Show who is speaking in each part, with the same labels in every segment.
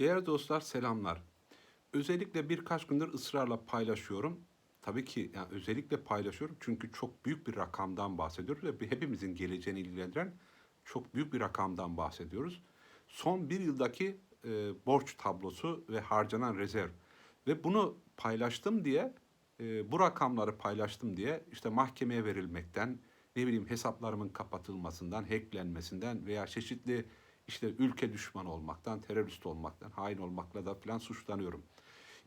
Speaker 1: Değerli dostlar selamlar. Özellikle birkaç gündür ısrarla paylaşıyorum. Tabii ki yani özellikle paylaşıyorum çünkü çok büyük bir rakamdan bahsediyoruz ve hepimizin geleceğini ilgilendiren çok büyük bir rakamdan bahsediyoruz. Son bir yıldaki e, borç tablosu ve harcanan rezerv ve bunu paylaştım diye e, bu rakamları paylaştım diye işte mahkemeye verilmekten ne bileyim hesaplarımın kapatılmasından, hacklenmesinden veya çeşitli işte ülke düşmanı olmaktan, terörist olmaktan, hain olmakla da falan suçlanıyorum.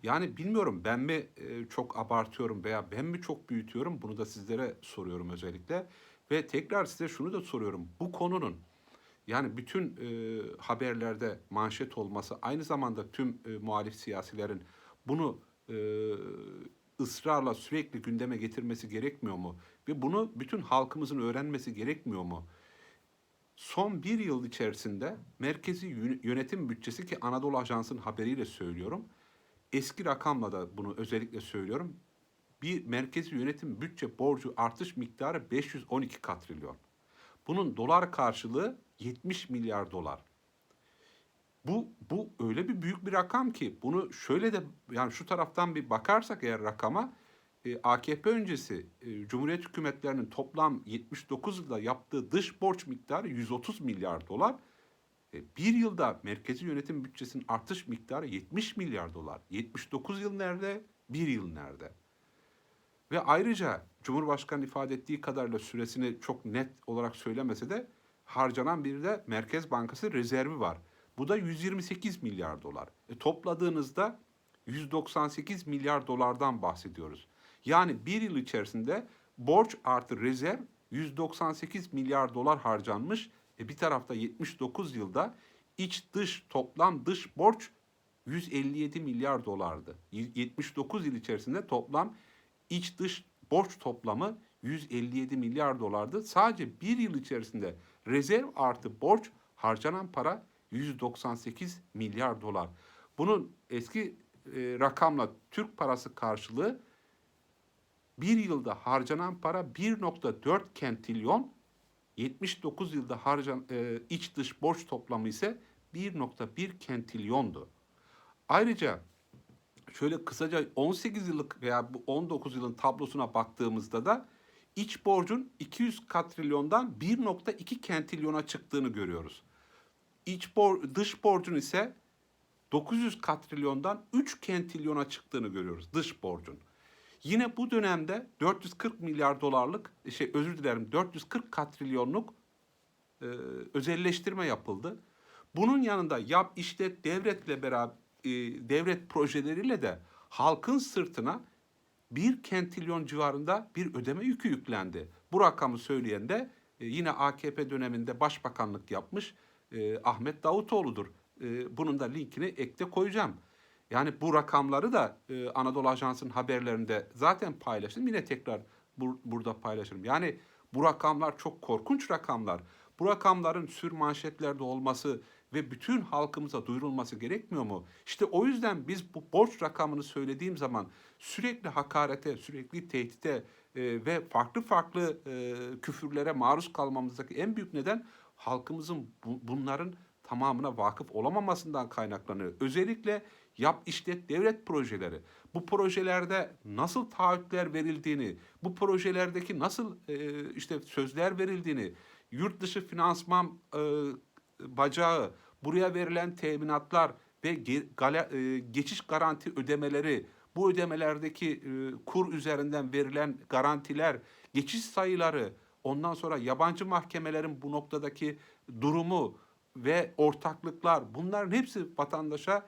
Speaker 1: Yani bilmiyorum ben mi e, çok abartıyorum veya ben mi çok büyütüyorum bunu da sizlere soruyorum özellikle. Ve tekrar size şunu da soruyorum. Bu konunun yani bütün e, haberlerde manşet olması aynı zamanda tüm e, muhalif siyasilerin bunu e, ısrarla sürekli gündeme getirmesi gerekmiyor mu? Ve bunu bütün halkımızın öğrenmesi gerekmiyor mu? Son bir yıl içerisinde merkezi yön- yönetim bütçesi ki Anadolu Ajansı'nın haberiyle söylüyorum. Eski rakamla da bunu özellikle söylüyorum. Bir merkezi yönetim bütçe borcu artış miktarı 512 katrilyon. Bunun dolar karşılığı 70 milyar dolar. Bu bu öyle bir büyük bir rakam ki bunu şöyle de yani şu taraftan bir bakarsak eğer rakama AKP öncesi e, Cumhuriyet hükümetlerinin toplam 79 yılda yaptığı dış borç miktarı 130 milyar dolar. E, bir yılda merkezi yönetim bütçesinin artış miktarı 70 milyar dolar. 79 yıl nerede? Bir yıl nerede? Ve ayrıca Cumhurbaşkanı ifade ettiği kadarıyla süresini çok net olarak söylemese de harcanan bir de Merkez Bankası rezervi var. Bu da 128 milyar dolar. E, topladığınızda 198 milyar dolardan bahsediyoruz. Yani bir yıl içerisinde borç artı rezerv 198 milyar dolar harcanmış. E, bir tarafta 79 yılda iç dış toplam dış borç 157 milyar dolardı. Y- 79 yıl içerisinde toplam iç dış borç toplamı 157 milyar dolardı. Sadece bir yıl içerisinde rezerv artı borç harcanan para 198 milyar dolar. Bunun eski e, rakamla Türk parası karşılığı bir yılda harcanan para 1.4 kentilyon, 79 yılda harcan e, iç dış borç toplamı ise 1.1 kentilyondu. Ayrıca şöyle kısaca 18 yıllık veya bu 19 yılın tablosuna baktığımızda da iç borcun 200 katrilyondan 1.2 kentilyona çıktığını görüyoruz. İç bor, dış borcun ise 900 katrilyondan 3 kentilyona çıktığını görüyoruz dış borcun. Yine bu dönemde 440 milyar dolarlık şey özür dilerim 440 katrilyonluk e, özelleştirme yapıldı. Bunun yanında yap işlet devletle beraber e, devlet projeleriyle de halkın sırtına bir kentilyon civarında bir ödeme yükü yüklendi. Bu rakamı söyleyen de e, yine AKP döneminde başbakanlık yapmış e, Ahmet Davutoğlu'dur. E, bunun da linkini ekte koyacağım. Yani bu rakamları da e, Anadolu Ajansı'nın haberlerinde zaten paylaştım. Yine tekrar bur- burada paylaşırım. Yani bu rakamlar çok korkunç rakamlar. Bu rakamların sür manşetlerde olması ve bütün halkımıza duyurulması gerekmiyor mu? İşte o yüzden biz bu borç rakamını söylediğim zaman sürekli hakarete, sürekli tehdite e, ve farklı farklı e, küfürlere maruz kalmamızdaki en büyük neden halkımızın bu- bunların tamamına vakıf olamamasından kaynaklanıyor. Özellikle yap işlet devlet projeleri. Bu projelerde nasıl taahhütler verildiğini, bu projelerdeki nasıl e, işte sözler verildiğini, yurt dışı finansman e, bacağı, buraya verilen teminatlar ve ge- gala- e, geçiş garanti ödemeleri, bu ödemelerdeki e, kur üzerinden verilen garantiler, geçiş sayıları, ondan sonra yabancı mahkemelerin bu noktadaki durumu ve ortaklıklar bunların hepsi vatandaşa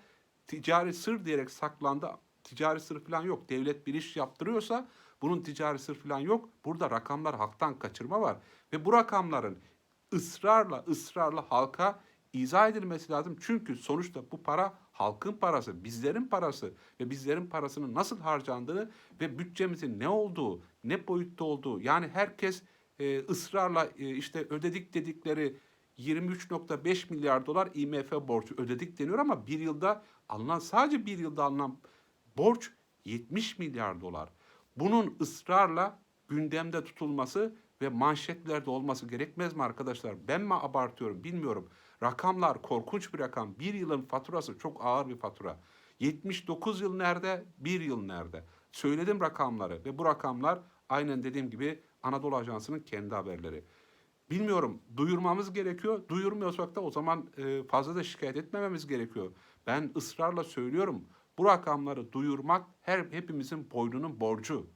Speaker 1: ticari sır diyerek saklandı. Ticari sır falan yok. Devlet bir iş yaptırıyorsa bunun ticari sır falan yok. Burada rakamlar halktan kaçırma var. Ve bu rakamların ısrarla ısrarla halka izah edilmesi lazım. Çünkü sonuçta bu para halkın parası, bizlerin parası ve bizlerin parasının nasıl harcandığını ve bütçemizin ne olduğu, ne boyutta olduğu yani herkes e, ısrarla e, işte ödedik dedikleri 23.5 milyar dolar IMF borcu ödedik deniyor ama bir yılda alınan sadece bir yılda alınan borç 70 milyar dolar. Bunun ısrarla gündemde tutulması ve manşetlerde olması gerekmez mi arkadaşlar? Ben mi abartıyorum bilmiyorum. Rakamlar korkunç bir rakam. Bir yılın faturası çok ağır bir fatura. 79 yıl nerede? Bir yıl nerede? Söyledim rakamları ve bu rakamlar aynen dediğim gibi Anadolu Ajansı'nın kendi haberleri. Bilmiyorum duyurmamız gerekiyor. Duyurmuyorsak da o zaman e, fazla da şikayet etmememiz gerekiyor. Ben ısrarla söylüyorum. Bu rakamları duyurmak her hepimizin boynunun borcu.